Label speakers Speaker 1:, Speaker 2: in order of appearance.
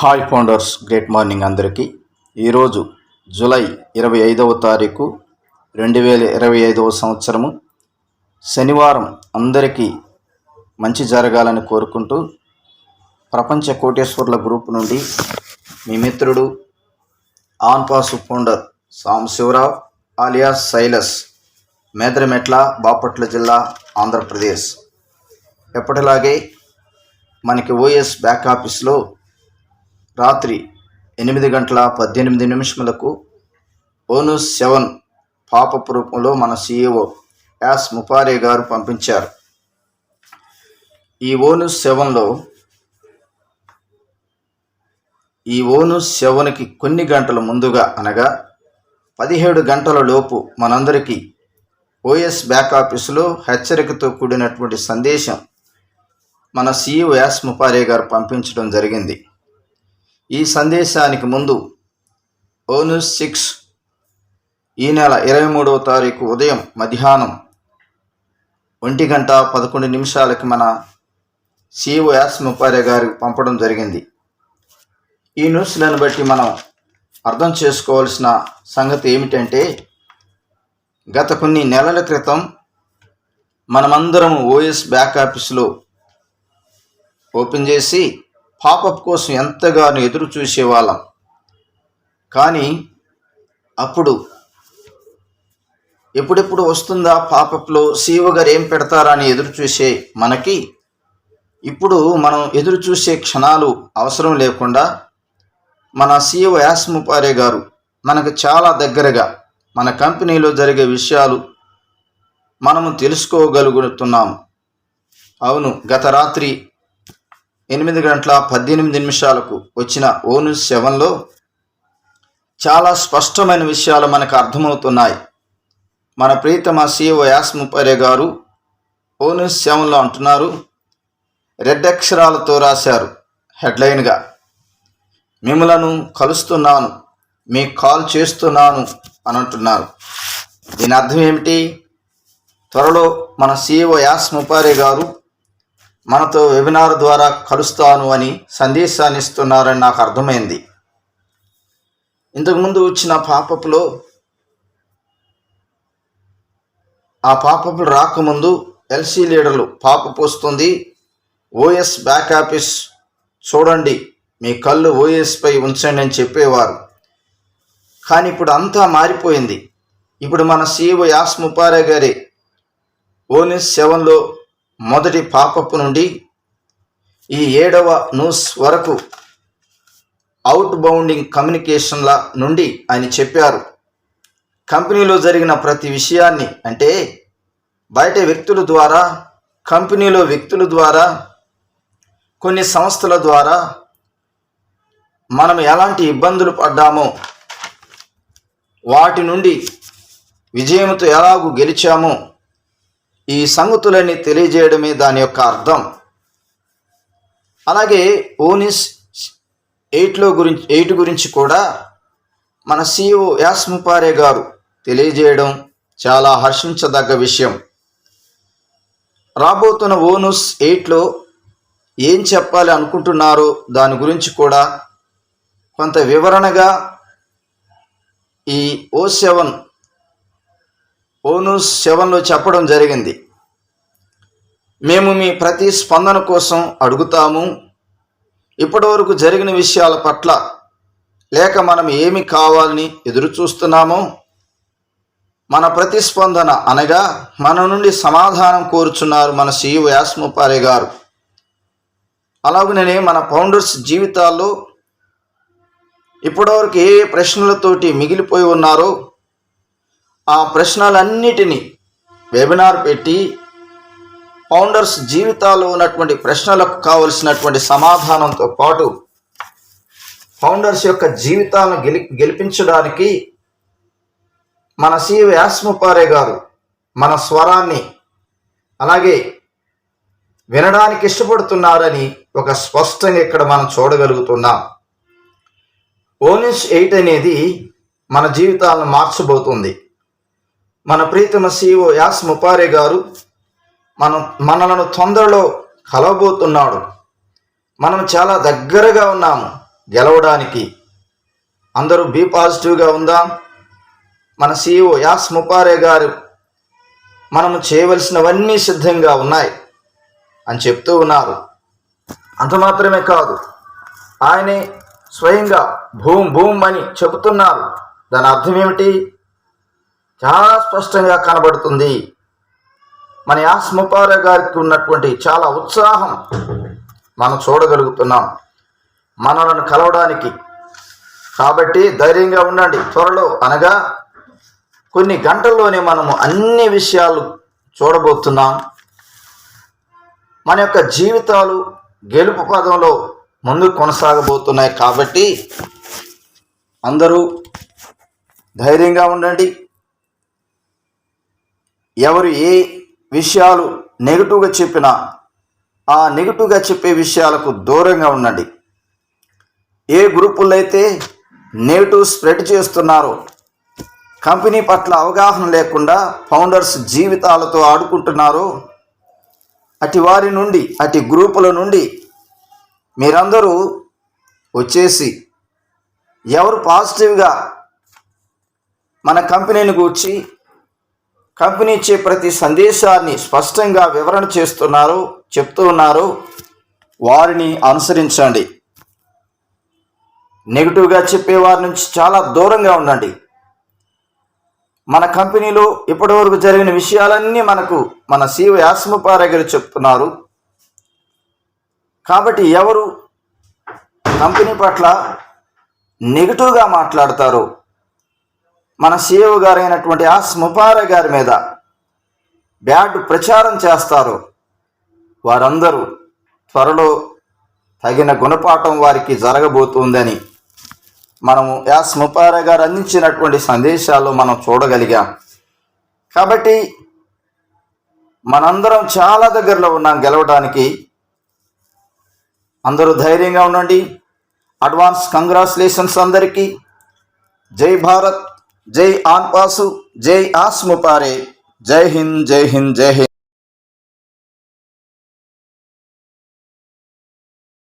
Speaker 1: Hi founders great morning అందరికీ. ఈరోజు July ఇరవై ఐదవ తారీఖు రెండు వేల ఇరవై ఐదవ సంవత్సరము. శనివారం అందరికీ మంచి జరగాలని కోరుకుంటూ ప్రపంచ కోటేశ్వర్ల గ్రూప్ నుండి మీ మిత్రుడు ఆన్పాసు founder Sam Sivarao alias Silas Medarametla Bapatla జిల్లా ఆంధ్రప్రదేశ్. ఎప్పటిలాగే మనకి ఓఎస్ బ్యాక్ ఆఫీస్లో రాత్రి ఎనిమిది గంటల పద్దెనిమిది నిమిషములకు ఓనస్ సెవెన్ పాపపు రూపంలో మన సీఈఓ యాస్ ముపారే గారు పంపించారు. ఈ ఓనస్ సెవెన్లో ఈ ఓనస్ సెవెన్కి కొన్ని గంటల ముందుగా అనగా పదిహేడు గంటల లోపు మనందరికీ ఓఎస్ బ్యాక్ ఆఫీసులో హెచ్చరికతో కూడినటువంటి సందేశం మన సీఈఓ యాస్ ముపారే గారు పంపించడం జరిగింది. ఈ సందేశానికి ముందు ఓనస్ సిక్స్ ఈ నెల ఇరవై మూడవ తారీఖు ఉదయం మధ్యాహ్నం ఒంటి గంట పదకొండు నిమిషాలకి మన సిఓ యాస్ ముప్పారే గారికి పంపడం జరిగింది. ఈ న్యూస్లను బట్టి మనం అర్థం చేసుకోవాల్సిన సంగతి ఏమిటంటే గత కొన్ని నెలల క్రితం మనమందరం ఓఎస్ బ్యాక్ ఆఫీస్లో ఓపెన్ చేసి పాపప్ కోసం ఎంతగానో ఎదురు చూసేవాళ్ళం కానీ అప్పుడు ఎప్పుడెప్పుడు వస్తుందా పాపప్లో సీఓ గారు ఏం పెడతారా అని ఎదురు చూసే మనకి? ఇప్పుడు మనం ఎదురు చూసే క్షణాలు అవసరం లేకుండా మన సీఓ యాస్ముపారే గారు మనకు చాలా దగ్గరగా మన కంపెనీలో జరిగే విషయాలు మనము తెలుసుకోగలుగుతున్నాము. అవును గత రాత్రి ఎనిమిది గంటల పద్దెనిమిది నిమిషాలకు వచ్చిన ఓను సెవెన్లో చాలా స్పష్టమైన విషయాలు మనకు అర్థమవుతున్నాయి. మన ప్రీతమ సిఓ యాస్ ముప్పరే గారు ఓను సెవెన్లో అంటున్నారు. రెడ్ అక్షరాలతో రాశారు హెడ్లైన్గా. మిమ్మలను కలుస్తున్నాను మీ కాల్ చేస్తున్నాను అని అంటున్నారు. దీని అర్థం ఏమిటి? త్వరలో మన సీఓ యాస్ ముపారే గారు మనతో వెబినార్ ద్వారా కలుస్తాను అని సందేశాన్ని ఇస్తున్నారని నాకు అర్థమైంది. ఇంతకుముందు వచ్చిన పాపపులో ఆ పాపపులు రాకముందు ఎల్సీ లీడర్లు పాపపు వస్తుంది ఓఎస్ బ్యాక్ ఆఫీస్ చూడండి మీ కళ్ళు ఓఎస్పై ఉంచండి అని చెప్పేవారు. కానీ ఇప్పుడు అంతా మారిపోయింది. ఇప్పుడు మన సీఓ యాస్ ముపారే గారి ఓనెస్ సెవెన్లో మొదటి పాపపు నుండి ఈ ఏడవ న్యూస్ వరకు అవుట్ బౌండింగ్ కమ్యూనికేషన్ల నుండి ఆయన చెప్పారు. కంపెనీలో జరిగిన ప్రతి విషయాన్ని అంటే బయట వ్యక్తుల ద్వారా కంపెనీలో వ్యక్తుల ద్వారా కొన్ని సంస్థల ద్వారా మనం ఎలాంటి ఇబ్బందులు పడ్డామో వాటి నుండి విజయంతో ఎలాగూ గెలిచామో ఈ సంగతులన్నీ తెలియజేయడమే దాని యొక్క అర్థం. అలాగే ఓనిస్ ఎయిట్లో గురించి ఎయిట్ గురించి కూడా మన సిఇఓ యాస్ముపారే గారు తెలియజేయడం చాలా హర్షించదగ్గ విషయం. రాబోతున్న ఓనుస్ ఎయిట్లో ఏం చెప్పాలి అనుకుంటున్నారో దాని గురించి కూడా కొంత వివరణగా ఈ ఓ సెవెన్ ఓనూస్ సెవెన్లో చెప్పడం జరిగింది. మేము మీ ప్రతి స్పందన కోసం అడుగుతాము. ఇప్పటివరకు జరిగిన విషయాల పట్ల లేక మనం ఏమి కావాలని ఎదురు చూస్తున్నామో మన ప్రతిస్పందన అనగా మన నుండి సమాధానం కోరుచున్నారు మన సీఈఓ యాస్ముపారే గారు. అలాగనే మన ఫౌండర్స్ జీవితాల్లో ఇప్పటివరకు ఏ ఏ ప్రశ్నలతోటి మిగిలిపోయి ఉన్నారో ఆ ప్రశ్నలన్నిటినీ వెబినార్ పెట్టి ఫౌండర్స్ జీవితాల్లో ఉన్నటువంటి ప్రశ్నలకు కావలసినటువంటి సమాధానంతో పాటు ఫౌండర్స్ యొక్క జీవితాలను గెలి గెలిపించడానికి మన సి వ్యాస్ముపారే గారు మన స్వరాన్ని అలాగే వినడానికి ఇష్టపడుతున్నారని ఒక స్పష్టంగా ఇక్కడ మనం చూడగలుగుతున్నాం. ఓనిస్ ఎయిట్ అనేది మన జీవితాలను మార్చబోతుంది. మన ప్రీతమ సీఓ యాస్ ముపారే గారు మనం మనలను తొందరలో కలవబోతున్నాడు. మనం చాలా దగ్గరగా ఉన్నాము గెలవడానికి. అందరూ బీ పాజిటివ్గా ఉందాం. మన సీఈఓ యాస్ ముపారే గారు మనము చేయవలసినవన్నీ సిద్ధంగా ఉన్నాయి అని చెప్తూ ఉన్నారు. అంత మాత్రమే కాదు. ఆయనే స్వయంగా భూమ్ భూమ్ అని చెబుతున్నారు. దాని అర్థం ఏమిటి? చాలా స్పష్టంగా కనబడుతుంది. మన యాస్మపార గారికి ఉన్నటువంటి చాలా ఉత్సాహం మనం చూడగలుగుతున్నాం. మనలను కలవడానికి. కాబట్టి ధైర్యంగా ఉండండి త్వరలో అనగా కొన్ని గంటల్లోనే మనము అన్ని విషయాలు చూడబోతున్నాం. మన యొక్క జీవితాలు గెలుపు పదంలో ముందు కొనసాగబోతున్నాయి కాబట్టి అందరూ ధైర్యంగా ఉండండి. ఎవరు ఏ విషయాలు నెగిటివ్గా చెప్పినా ఆ నెగిటివ్గా చెప్పే విషయాలకు దూరంగా ఉండండి. ఏ గ్రూపుల్లో అయితే నెగిటివ్ స్ప్రెడ్ చేస్తున్నారో కంపెనీ పట్ల అవగాహన లేకుండా ఫౌండర్స్ జీవితాలతో ఆడుకుంటున్నారో అటు వారి నుండి అటు గ్రూపుల నుండి మీరందరూ వచ్చేసి ఎవరు పాజిటివ్గా మన కంపెనీని గూర్చి కంపెనీ ఇచ్చే ప్రతి సందేశాన్ని స్పష్టంగా వివరణ చేస్తున్నారు చెప్తూ ఉన్నారు. వారిని అనుసరించండి. నెగిటివ్గా చెప్పేవారి నుంచి చాలా దూరంగా ఉండండి. మన కంపెనీలో ఇప్పటివరకు జరిగిన విషయాలన్నీ మనకు మన సీఓ యాస్మపార గారు చెప్తున్నారు. కాబట్టి ఎవరు కంపెనీ పట్ల నెగిటివ్గా మాట్లాడతారో మన సీఈఓ గారైనటువంటి ఆస్ ముపార గారి మీద బ్యాడ్ ప్రచారం చేస్తారు. వారందరూ త్వరలో తగిన గుణపాఠం వారికి జరగబోతుందని మనము యాస్ ముపార గారు అందించినటువంటి సందేశాలు మనం చూడగలిగాం. కాబట్టి మనందరం చాలా దగ్గరలో ఉన్నాం గెలవడానికి. అందరూ ధైర్యంగా ఉండండి. అడ్వాన్స్ కంగ్రాచులేషన్స్ అందరికీ. జై భారత్. జై ఆన్పాసు జై ఆస్ ముపారే జై హింద్ జై హింద్ జై హింద్